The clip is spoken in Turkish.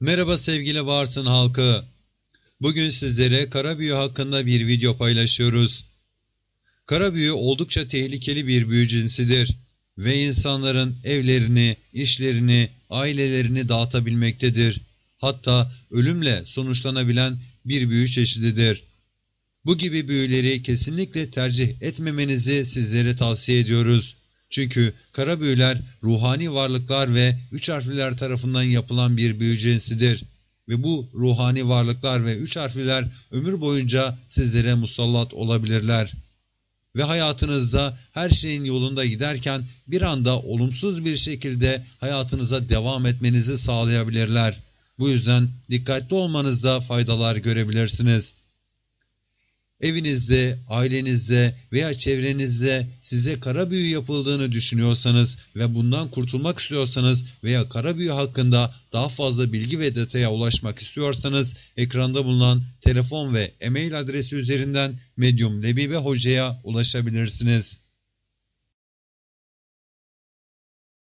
Merhaba sevgili Varsın halkı. Bugün sizlere kara büyü hakkında bir video paylaşıyoruz. Kara büyü oldukça tehlikeli bir büyü cinsidir ve insanların evlerini, işlerini, ailelerini dağıtabilmektedir. Hatta ölümle sonuçlanabilen bir büyü çeşididir. Bu gibi büyüleri kesinlikle tercih etmemenizi sizlere tavsiye ediyoruz. Çünkü kara büyüler ruhani varlıklar ve üç harfliler tarafından yapılan bir büyü cinsidir. Ve bu ruhani varlıklar ve üç harfliler ömür boyunca sizlere musallat olabilirler. Ve hayatınızda her şeyin yolunda giderken bir anda olumsuz bir şekilde hayatınıza devam etmenizi sağlayabilirler. Bu yüzden dikkatli olmanızda faydalar görebilirsiniz evinizde, ailenizde veya çevrenizde size kara büyü yapıldığını düşünüyorsanız ve bundan kurtulmak istiyorsanız veya kara büyü hakkında daha fazla bilgi ve detaya ulaşmak istiyorsanız ekranda bulunan telefon ve e-mail adresi üzerinden Medium Lebibe Hoca'ya ulaşabilirsiniz.